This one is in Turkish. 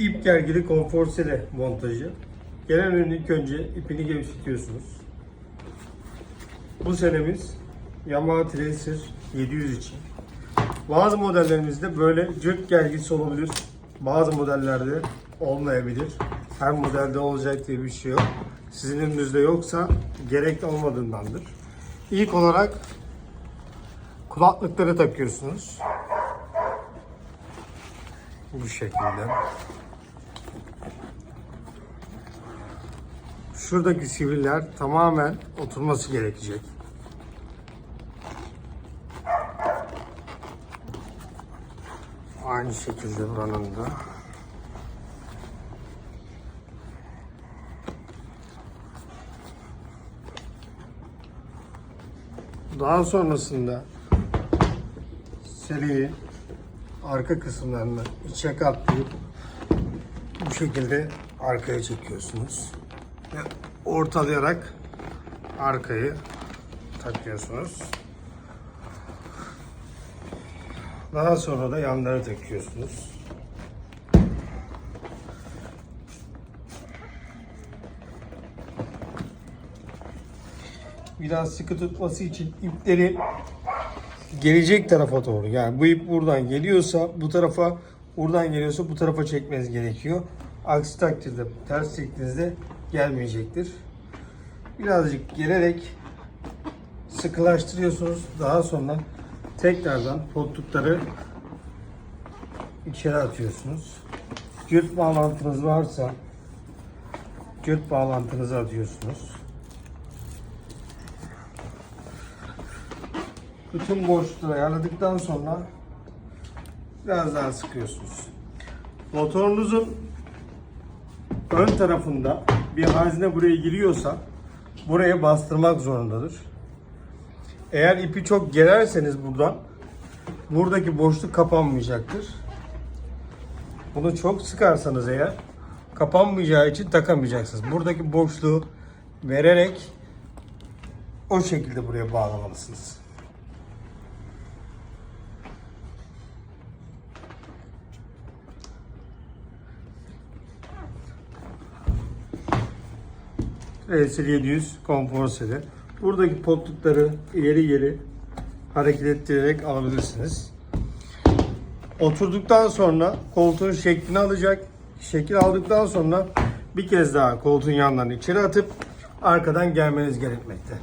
İp gergili konfor sele montajı. Gelen ürünü ilk önce ipini gevşetiyorsunuz. Bu senemiz Yamaha Tracer 700 için. Bazı modellerimizde böyle cırt gergisi olabilir. Bazı modellerde olmayabilir. Her modelde olacak diye bir şey yok. Sizin ürününüzde yoksa gerek olmadığındandır. İlk olarak kulaklıkları takıyorsunuz. Bu şekilde. Şuradaki sivriler tamamen oturması gerekecek. Aynı şekilde buranın da. Daha sonrasında seleyi arka kısımlarını içe katlayıp bu şekilde arkaya çekiyorsunuz. Ortalayarak arkayı takıyorsunuz. Daha sonra da yanları takıyorsunuz. Biraz sıkı tutması için ipleri gelecek tarafa doğru. Yani bu ip buradan geliyorsa bu tarafa, buradan geliyorsa bu tarafa çekmeniz gerekiyor. Aksi takdirde ters çektiğinizde gelmeyecektir. Birazcık gelerek sıkılaştırıyorsunuz. Daha sonra tekrardan potlukları içeri atıyorsunuz. Cırt bağlantınız varsa cırt bağlantınızı atıyorsunuz. Bütün boşlukları ayarladıktan sonra biraz daha sıkıyorsunuz. Motorunuzun ön tarafında bir hazine buraya giriyorsa buraya bastırmak zorundadır. Eğer ipi çok gererseniz buradan buradaki boşluk kapanmayacaktır. Bunu çok sıkarsanız eğer kapanmayacağı için takamayacaksınız. Buradaki boşluğu vererek o şekilde buraya bağlamalısınız. Racer 700 konfor seri. Buradaki potlukları ileri geri hareket ettirerek alabilirsiniz. Oturduktan sonra koltuğun şeklini alacak. Şekil aldıktan sonra bir kez daha koltuğun yanlarını içeri atıp arkadan gelmeniz gerekmekte.